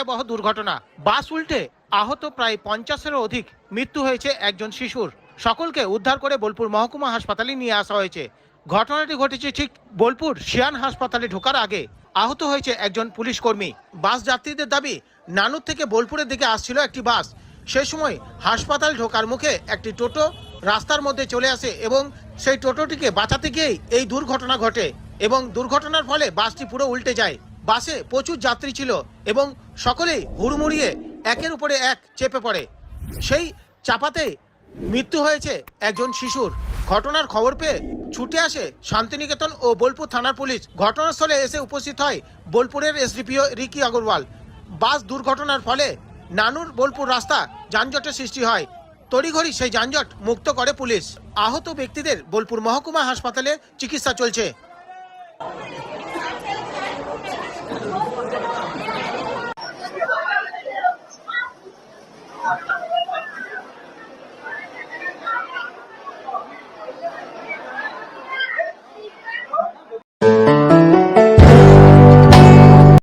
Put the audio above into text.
ভয়াবহ দুর্ঘটনা। বাস উল্টে আহত প্রায় পঞ্চাশেরও অধিক মৃত্যু হয়েছে একজন শিশুর। সকলকে উদ্ধার করে বোলপুর মহকুমা হাসপাতালে নিয়ে আসা হয়েছে। ঘটনাটি ঘটেছে ঠিক বোলপুর শিয়ান হাসপাতালে ঢোকার আগে আহত হয়েছে একজন পুলিশ কর্মী। বাস যাত্রীদের দাবি, নানুর থেকে বোলপুরের দিকে আসছিল একটি বাস। সেই সময় হাসপাতাল ঢোকার মুখে একটি টোটো রাস্তার মধ্যে চলে আসে এবং সেই টোটোটিকে বাঁচাতে গিয়েই এই দুর্ঘটনা ঘটে এবং দুর্ঘটনার ফলে বাসটি পুরো উল্টে যায়। বাসে প্রচুর যাত্রী ছিল এবং সকলেই হুড়মুড়িয়ে একের উপরে এক চেপে পড়ে। সেই চাপাতে মৃত্যু হয়েছে একজন শিশুর। ঘটনার খবর পেয়ে ছুটে আসে শান্তিনিকেতন ও বোলপুর থানার পুলিশ। ঘটনাস্থলে এসে উপস্থিত হয় বোলপুরের এসডিপিও রিকি আগরওয়াল। বাস দুর্ঘটনার ফলে নানুর বোলপুর রাস্তা যানজটের সৃষ্টি হয়। তড়িঘড়ি সেই যানজট মুক্ত করে পুলিশ। আহত ব্যক্তিদের বোলপুর মহকুমা হাসপাতালে চিকিৎসা চলছে। Thank you.